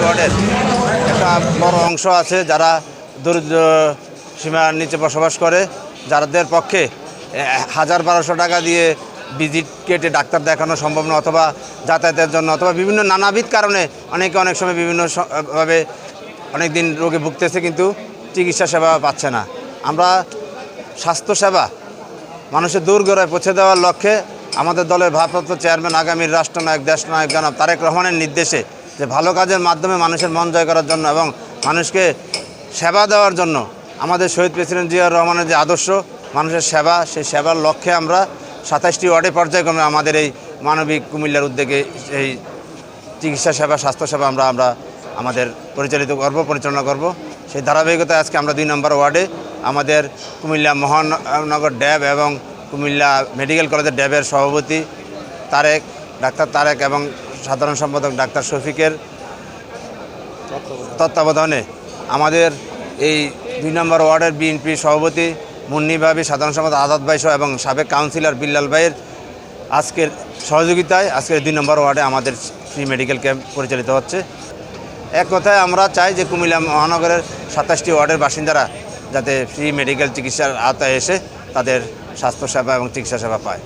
ওয়ার্ডের একটা বড় অংশ আছে যারা দরিদ্র সীমার নিচে বসবাস করে, যাদের পক্ষে হাজার বারোশো টাকা দিয়ে ভিজিট কেটে ডাক্তার দেখানো সম্ভব না, অথবা যাতায়াতের জন্য, অথবা বিভিন্ন নানাবিধ কারণে অনেকে অনেক সময় বিভিন্ন স- ভাবে অনেক দিন রোগে ভুগতেছে, কিন্তু চিকিৎসা সেবা পাচ্ছে না। আমরা স্বাস্থ্যসেবা মানুষের দূরগড়ায় পৌঁছে দেওয়ার লক্ষ্যে আমাদের দলের ভারপ্রাপ্ত চেয়ারম্যান, আগামীর রাষ্ট্রনায়ক, দেশনায়ক জনাব তারেক রহমানের নির্দেশে যে ভালো কাজের মাধ্যমে মানুষের মন জয় করার জন্য এবং মানুষকে সেবা দেওয়ার জন্য আমাদের শহীদ প্রেসিডেন্ট জিয়াউর রহমানের যে আদর্শ, মানুষের সেবা, সেই সেবার লক্ষ্যে আমরা সাতাশটি ওয়ার্ডে পর্যায়ক্রমে আমাদের এই মানবিক কুমিল্লার উদ্যোগে এই চিকিৎসা সেবা স্বাস্থ্যসেবা আমরা আমরা আমাদের পরিচালিত করব, পরিচালনা করব। সেই ধারাবাহিকতায় আজকে আমরা দুই নম্বর ওয়ার্ডে আমাদের কুমিল্লা মহানগর ড্যাব এবং কুমিল্লা মেডিকেল কলেজের ড্যাবের সভাপতি তারেক, ডাক্তার তারেক এবং সাধারণ সম্পাদক ডাক্তার শফিকের তত্ত্বাবধানে আমাদের এই দুই নম্বর ওয়ার্ডের বিএনপি সভাপতি মুন্নি ভাবি, সাধারণ সম্পাদক আজাদ ভাই সহ এবং সাবেক কাউন্সিলর বিল্লাল ভাইয়ের আজকের সহযোগিতায় আজকের দুই নম্বর ওয়ার্ডে আমাদের ফ্রি মেডিকেল ক্যাম্প পরিচালিত হচ্ছে। এক কথায় আমরা চাই যে কুমিল্লা মহানগরের সাতাশটি ওয়ার্ডের বাসিন্দারা যাতে ফ্রি মেডিকেল চিকিৎসার আওতায় এসে তাদের স্বাস্থ্যসেবা এবং চিকিৎসা সেবা পায়।